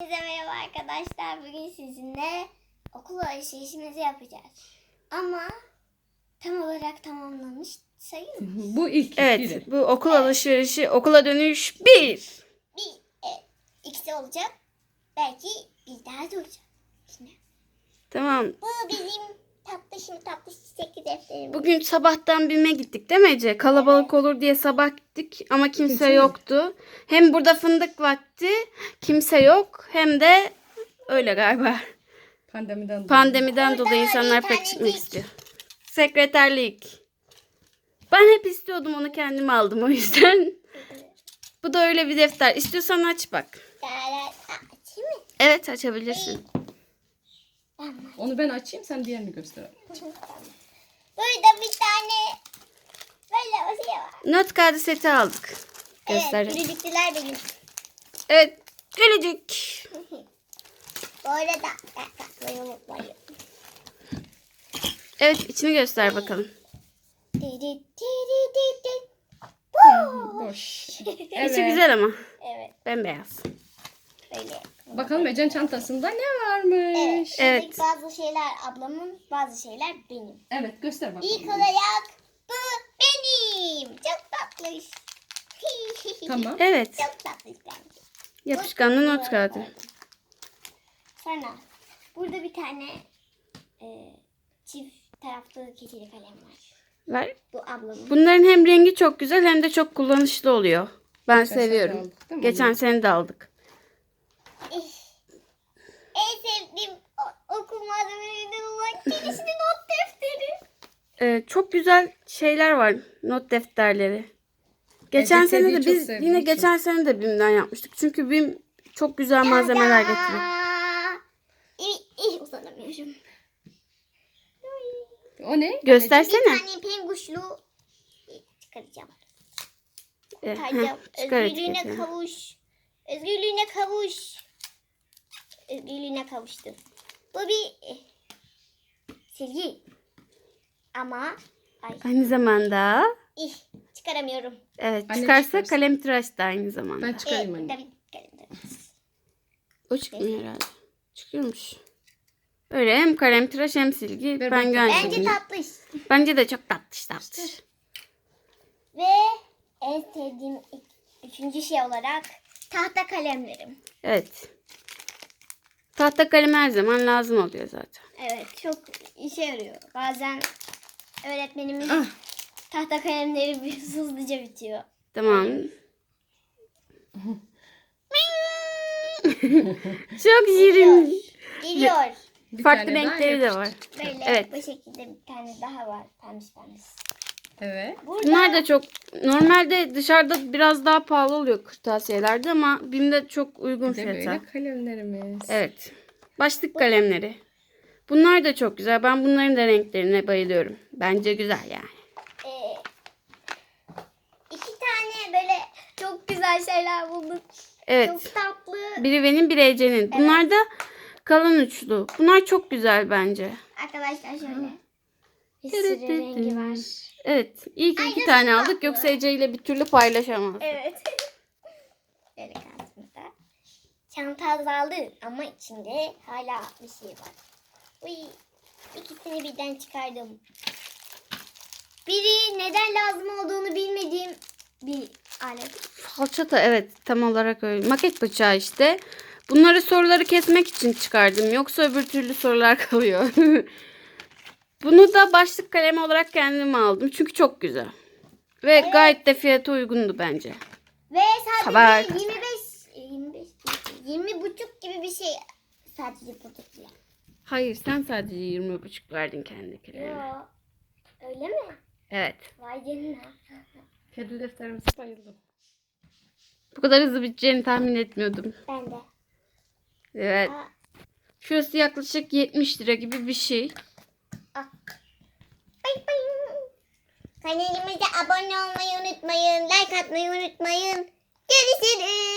Herkese merhaba arkadaşlar. Bugün sizinle okul alışverişimizi yapacağız. Ama tam olarak tamamlanmış sayılır. Bu ilk. Evet biri. bu okul alışverişi okula dönüş bir. Bir, e, ikisi olacak. Belki bir daha da olacak. Şimdi, Tamam. bu bizim şimdi tatlı çiçekli defterimiz. Bugün sabahtan BİM'e gittik değil mi Ece? Kalabalık olur diye sabah gittik ama kimse Kimse yok. yoktu. Hem burada fındık vakti kimse yok hem de öyle galiba. Pandemiden dolayı. Pandemiden dolayı insanlar pek çıkmak istiyor. Sekreterlik. Ben hep istiyordum onu kendim aldım o yüzden. Bu da öyle bir defter. İstiyorsan aç bak. Açayım mı? Evet açabilirsin. Onu ben açayım sen diğerini göster. Burada bir tane böyle bir şey var. Not kağıdı seti aldık. Evet, Göstereceğim. gülücükler benim. Evet. Gülücük. Bu arada katmayı unutmayın. Evet içini göster bakalım. Didi, didi. Bu. Boş. İçi Evet. güzel ama. Evet, Bembeyaz. Böyle. Bakalım Ece'nin çantasında ne varmış? Evet. Evet. Bazı şeyler ablamın, bazı şeyler benim. Evet, göster bakalım. İlk olarak bu benim. Çok tatlış. Tamam. Evet. Çok tatlış bence. Yapışkanlı not kağıdı. Sonra burada bir tane e, çift taraflı keçeli kalem var. Ver. Bu ablamın. Bunların hem rengi çok güzel hem de çok kullanışlı oluyor. Ben seviyorum. aldık, değil mi? Geçen sene de aldık. En sevdiğim o- okul malzemelerinden olan kilisli not Ee, çok güzel şeyler var. Not defterleri. Geçen Evet, sene de Teddy'yi çok biz sevdiğim yine için. geçen sene de BİM'den yapmıştık. Çünkü BİM çok güzel malzemeler getiriyor. İyi, iyi uzanamıyorum. O ne? Bir Göstersene. tane penguşlu çıkaracağım. Ee, heh, Çıkaracağım. çıkar Özgürlüğüne etiketini. kavuş. Özgürlüğüne kavuş. Özgürlüğüne kavuştu. Bu bir eh, silgi. Ama ay Aynı zamanda ih, çıkaramıyorum. evet Anne çıkarsa çıkarsın. kalem tıraş da aynı zamanda. Ben çıkarayım Eh, anne. tabii. O çıkmıyor herhalde. Çıkıyormuş. Öyle hem kalem tıraş hem silgi. Ver ben bakalım. güvendim. Bence tatlış. Bence de çok tatlış tatlış. Ve en sevdiğim ik- üçüncü şey olarak tahta kalemlerim. Evet. Tahta kalem her zaman lazım oluyor zaten. Evet çok işe yarıyor. Bazen öğretmenimiz Ah. tahta kalemleri bir hızlıca bitiyor. Tamam. çok şirin. Geliyor. Bir Farklı tane daha renkleri de var. Böyle Evet. bu şekilde bir tane daha var. Pembiş pembiş. Evet. Burada Bunlar da çok normalde dışarıda biraz daha pahalı oluyor kırtasiyelerde ama BİM'de çok uygun Bir de fiyata. böyle kalemlerimiz. Evet. Başlık kalemleri. Bunlar da çok güzel. Ben bunların da renklerine bayılıyorum. Bence güzel yani. e, iki tane böyle çok güzel şeyler bulduk. Evet. Çok tatlı. Biri benim, biri Ece'nin. Bunlar da kalın uçlu. Bunlar çok güzel bence. Arkadaşlar şöyle. Bir sürü rengi var. Evet. İyi ki Ay, iki tane aldık. tatlı. Yoksa Ece ile bir türlü paylaşamaz. Evet. Böyle kartımızda. Çanta azaldı ama içinde hala bir şey var. Uy, ikisini birden çıkardım. Biri neden lazım olduğunu bilmediğim bir alet. Falçata evet tam olarak öyle. Maket bıçağı işte. Bunları soruları kesmek için çıkardım. Yoksa öbür türlü sorular kalıyor. Bunu da başlık kalemi olarak kendim aldım. Çünkü çok güzel. Ve gayet de fiyatı uygundu bence. Ve sadece Sabah 25 25 20 buçuk gibi bir şey sadece buradaki. Hayır sen sadece 20,5 verdin kendi kalemine. Yo. Öyle mi? Evet. Vay canına. Kedi defterimize bayıldım. Bu kadar hızlı biteceğini tahmin etmiyordum. Ben de. Evet. Aa, Şurası yaklaşık 70 lira gibi bir şey. Bay bay. Kanalımıza abone olmayı unutmayın. Like atmayı unutmayın. Görüşürüz.